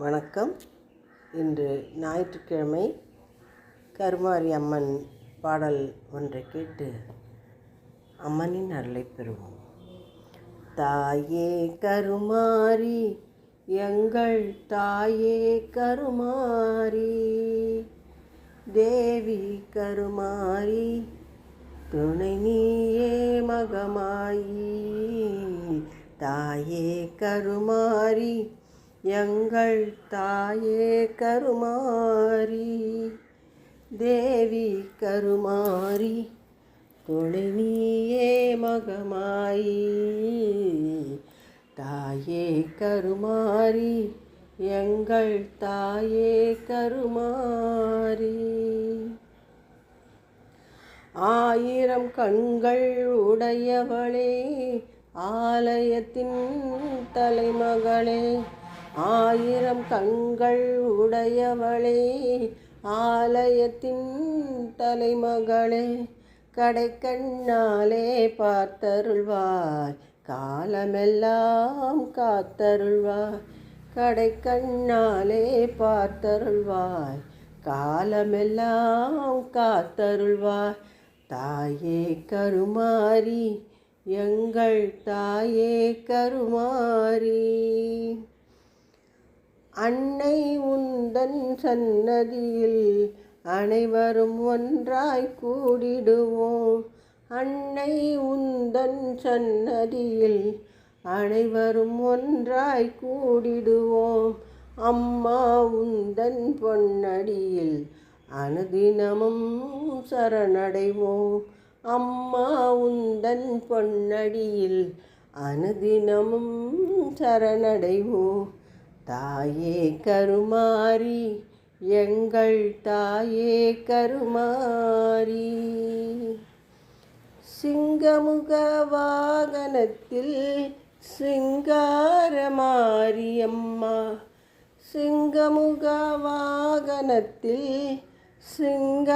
வணக்கம். இன்று ஞாயிற்றுக்கிழமை கருமாரி அம்மன் பாடல் ஒன்றை கேட்டு அம்மனின் அருளை பெறுவோம். தாயே கருமாரி எங்கள் தாயே கருமாரி தேவி கருமாரி துணை நீயே மகமாயி. தாயே கருமாரி எங்கள் தாயே கருமாரி தேவி கருமாரி துணை மகமாயி. தாயே கருமாரி எங்கள் தாயே கருமாரி ஆயிரம் கண்கள் உடையவளே ஆலயத்தின் தலைமகளே ஆயிரம் கண்கள் உடையவளே ஆலயத்தின் தலைமகளே கடைக்கண்ணாலே பார்த்தருள்வாய் காலமெல்லாம் காத்தருள்வாய் கடைக்கண்ணாலே பார்த்தருள்வாய் காலமெல்லாம் காத்தருள்வாய் தாயே கருமாரி எங்கள் தாயே கருமாரி. அன்னை உந்தன் சன்னதியில் அனைவரும் ஒன்றாய் கூடிடுவோம். அன்னை உந்தன் சன்னதியில் அனைவரும் ஒன்றாய் கூடிடுவோம். அம்மா உந்தன் பொன்னடியில் அனுதினமும் சரணடைவோம். அம்மா உந்தன் பொன்னடியில் அனுதினமும் சரணடைவோம். தாயே கருமாரி எங்கள் தாயே கருமாரி சிங்கமுக வாகனத்தில் சிங்காரமாரியம்மா சிங்கமுக வாகனத்தில் சிங்காரமாரியம்மா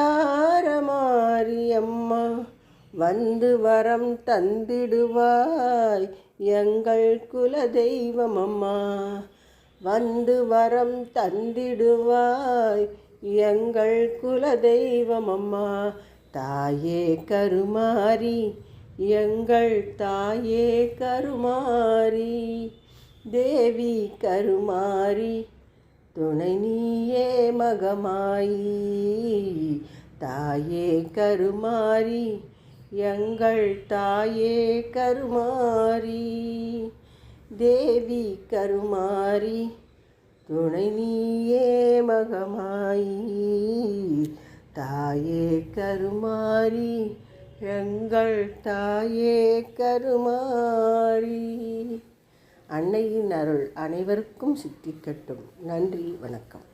வந்து வரம் தந்திடுவாய் எங்கள் குலதெய்வமம்மா வந்து வரம் தந்திடுவாய். எங்கள் குலதெய்வமம்மா தாயே கருமாரி எங்கள் தாயே கருமாரி தேவி கருமாரி துணை நீயே மகமாயி தாயே கருமாரி எங்கள் தாயே கருமாரி தேவி கருமாரி துணை நீயே மகமாயி தாயே கருமாரி எங்கள் தாயே கருமாரி அன்னையின் அருள் அனைவருக்கும் சித்திக்கட்டும். நன்றி வணக்கம்.